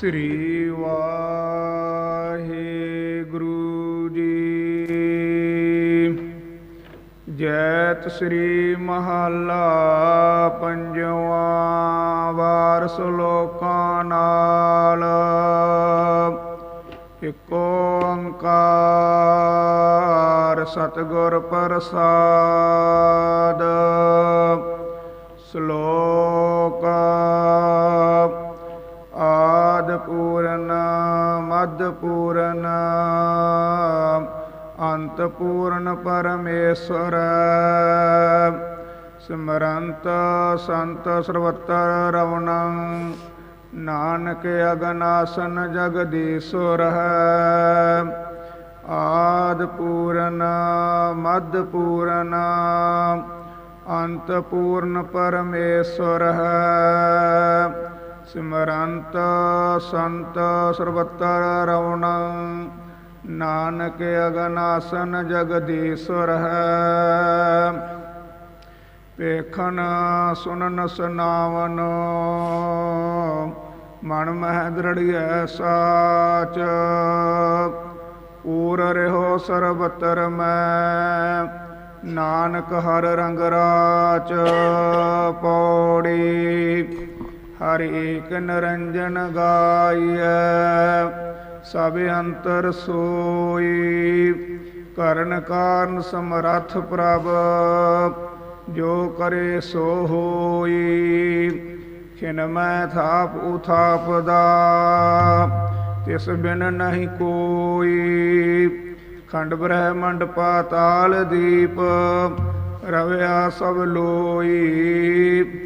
ਸ੍ਰੀ ਵਾਹਿਗੁਰੂ ਜੀ। ਜੈਤ ਸ੍ਰੀ ਮਹੱਲਾ ਪੰਜਵਾਂ ਵਾਰ ਲੋਕਾਂ ਨਾਲ। ਇਕ ਓੰਕਾਰ ਸਤਿਗੁਰ ਪ੍ਰਸਾਦ। ਸ਼ਲੋਕ ਮਦ ਪੂਰਨ ਅੰਤ ਪੂਰਨ ਪਰਮੇਸ਼ਰ ਸਿਮਰੰਤ ਸੰਤ ਸਰਵਤਰ ਰਵਣੰ, ਨਾਨਕ ਅਗਨਾਸਨ ਜਗਦੀਸ਼ਵਰ। ਆਦ ਪੂਰਨ ਮਦ ਪੂਰਨ ਅੰਤ ਪੂਰਨ ਪਰਮੇਸ਼ਰ ਸਿਮਰੰਤ ਸੰਤ ਸਰਬਤਰ ਰਵਣੰ। ਨਾਨਕ ਅਗਨਾਸਨ ਜਗਦੀਸ਼ਵਰ ਵੇਖਣ ਸੁਨਨ ਸੁਨਾਵਨ। ਮਨ ਮਹਿ ਦ੍ਰਿੜੀਐ ਸਾਚ। ਪੂਰ ਰਹਿਓ ਸਰਬਤਰ ਮੈਂ। ਨਾਨਕ ਹਰ ਰੰਗ ਰਾਚ ਪੌੜੀ। ਹਰ ਏਕ ਨਰੰਜਨ ਗਾਈਐ, ਸਭ ਅੰਤਰ ਸੋਈ। ਕਰਨ ਕਾਰਨ ਸਮਰੱਥ ਪ੍ਰਭ, ਜੋ ਕਰੇ ਸੋ ਹੋਈ। ਖਿਨ ਮੈਂ ਥਾਪ ਉਥਾਪ ਦਾ ਤਿਸ ਬਿਨ ਨਹੀਂ ਕੋਈ। ਖੰਡ ਬ੍ਰਹਮੰਡ ਪਾਤਾਲ ਦੀਪ, ਰਵਿਆ ਸਭ ਲੋਈ।